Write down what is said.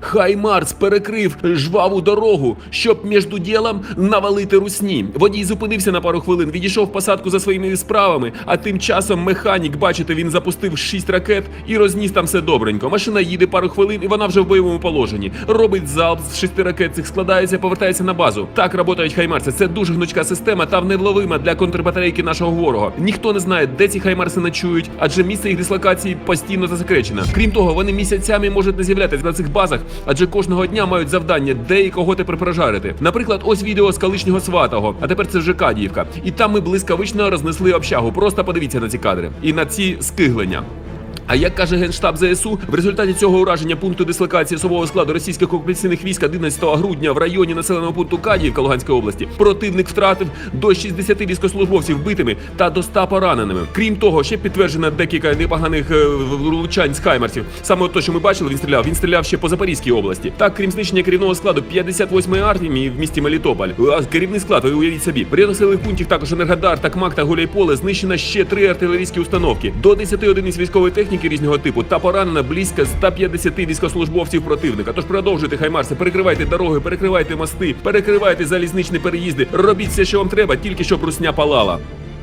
Хаймарс перекрив жваву дорогу, щоб між ділом навалити русні. Водій зупинився на пару хвилин, відійшов посадку за своїми справами. А тим часом механік, бачите, він запустив шість ракет і розніс там все добренько. Машина їде пару хвилин, і вона вже в бойовому положенні. Робить залп з шести ракет цих складається, повертається на базу. Так працюють хаймарси. Це дуже гнучка система та невловима для контрбатарейки нашого ворога. Ніхто не знає, де ці хаймарси ночують, адже місце їх дислокації постійно засекречено. Крім того, вони місяцями можуть не з'являтися на цих базах, адже кожного дня мають завдання, де і кого тепер прожарити. Наприклад, ось відео з колишнього сватого, а тепер це вже Кадіївка. І там ми блискавично рознесли общагу. Просто подивіться на ці кадри і на ці скиглення. А як каже генштаб ЗСУ, в результаті цього ураження пункту дислокації особового складу російських окупаційних військ 11 грудня в районі населеного пункту Кадіївка Луганської області противник втратив до 60 військовослужбовців вбитими та до 100 пораненими. Крім того, ще підтверджено декілька непоганих е, влучань з хаймарсів. Саме те, що ми бачили, він стріляв. Він стріляв ще по Запорізькій області. Так, крім знищення керівного складу 58-ї армії в місті Мелітополь. Керівний склад, ви уявіть собі. Районі населених пунктів також Енергодар, Такмак та Гуляйполе знищено ще три артилерійські установки, до 10 одиниць військової техніки різного типу та поранено близько 150 військовослужбовців противника. Тож продовжуйте хаймарси, перекривайте дороги, перекривайте мости, перекривайте залізничні переїзди. Робіть все, що вам треба, тільки щоб русня палала.